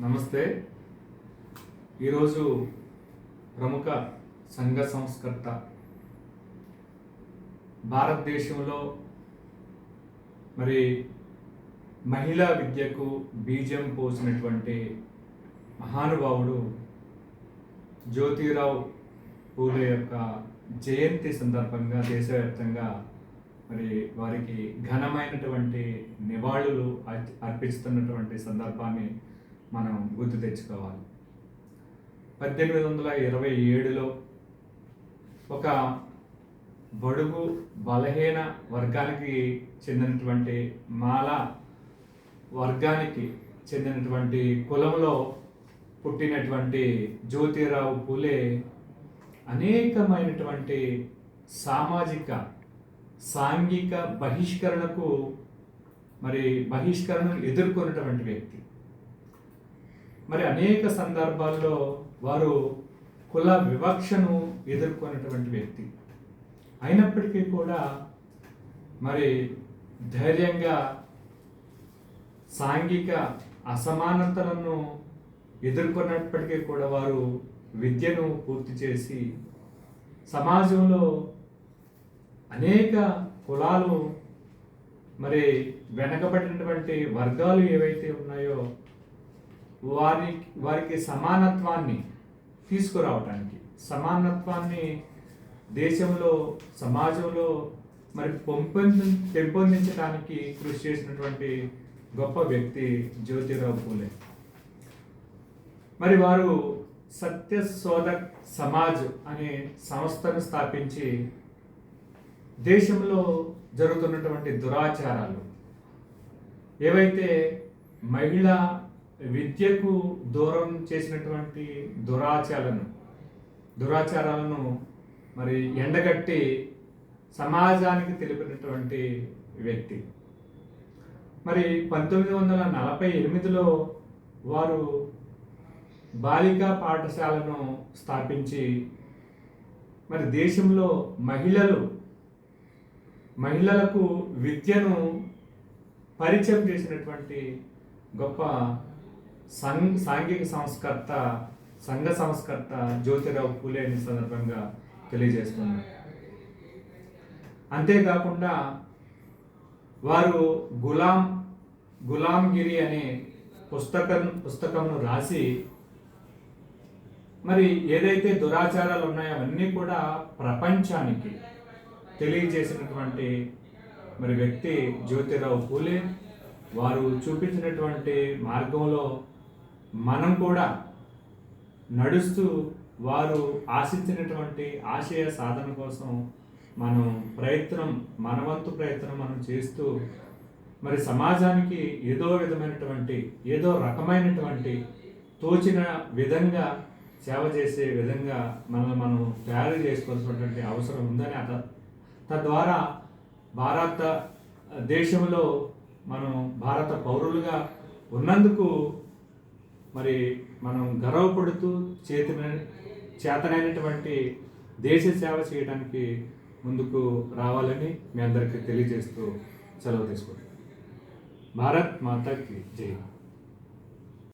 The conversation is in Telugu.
నమస్తే. ఈరోజు ప్రముఖ సంఘ సంస్కర్త భారతదేశంలో మరి మహిళా విద్యకు బీజం పోసినటువంటి మహానుభావుడు జ్యోతిరావు పూలే యొక్క జయంతి సందర్భంగా దేశవ్యాప్తంగా మరి వారికి ఘనమైనటువంటి నివాళులు అర్పిస్తున్నటువంటి సందర్భాన్ని మనం గుర్తు తెచ్చుకోవాలి. పద్దెనిమిది వందల ఇరవై ఏడులో ఒక బడుగు బలహీన వర్గానికి చెందినటువంటి మాల వర్గానికి చెందినటువంటి కులంలో పుట్టినటువంటి జ్యోతిరావు పూలే అనేకమైనటువంటి సామాజిక సాంఘిక బహిష్కరణకు మరి బహిష్కరణను ఎదుర్కొన్నటువంటి వ్యక్తి. మరి అనేక సందర్భాల్లో వారు కుల వివక్షను ఎదుర్కొన్నటువంటి వ్యక్తి. అయినప్పటికీ కూడా మరి ధైర్యంగా సాంఘిక అసమానతలను ఎదుర్కొన్నప్పటికీ కూడా వారు విద్యను పూర్తి చేసి సమాజంలో అనేక కులాలు మరి వెనకబడినటువంటి వర్గాలు ఏవైతే ఉన్నాయో వారి వారికి సమానత్వాన్ని తీసుకురావటానికి. సమానత్వాన్ని దేశంలో సమాజంలో మరి పొంపొంది పెంపొందించడానికి కృషి చేసినటువంటి గొప్ప వ్యక్తి జ్యోతిరావు పూలే. మరి వారు సత్య శోధక్ సమాజ్ అనే సంస్థను స్థాపించి దేశంలో జరుగుతున్నటువంటి దురాచారాలు ఏవైతే మహిళ విద్యకు దూరం చేసినటువంటి దురాచారాలను దురాచారాలను మరి ఎండగట్టి సమాజానికి తెలిపినటువంటి వ్యక్తి. మరి పంతొమ్మిది వందల నలభై ఎనిమిదిలో వారు బాలికా పాఠశాలను స్థాపించి మరి దేశంలో మహిళలు మహిళలకు విద్యను పరిచయం చేసినటువంటి గొప్ప సం సాంఘిక సంస్కర్త సంఘ సంస్కర్త జ్యోతిరావు పూలే అనే సందర్భంగా తెలియజేస్తున్నారు. అంతేకాకుండా వారు గులాం గులాంగిరి అనే పుస్తకం పుస్తకంను రాసి మరి ఏదైతే దురాచారాలు ఉన్నాయో అవన్నీ కూడా ప్రపంచానికి తెలియజేసినటువంటి మరి వ్యక్తి జ్యోతిరావు పూలే. వారు చూపించినటువంటి మార్గంలో మనం కూడా నడుస్తూ వారు ఆశించినటువంటి ఆశయ సాధన కోసం మనం ప్రయత్నం మనవంతు ప్రయత్నం మనం చేస్తూ మరి సమాజానికి ఏదో విధమైనటువంటి ఏదో రకమైనటువంటి తోచిన విధంగా సేవ చేసే విధంగా మనల్ని మనం తయారు చేసుకోవాల్సినటువంటి అవసరం ఉందని అత తద్వారా భారత దేశంలో మనం భారత పౌరులుగా ఉన్నందుకు మరి మనం గర్వపడుతూ చేతిన చేతనైనటువంటి దేశ సేవ చేయడానికి ముందుకు రావాలని మీ అందరికీ తెలియజేస్తూ సెలవు తీసుకుంటాం భారత్ మాతాకి జై.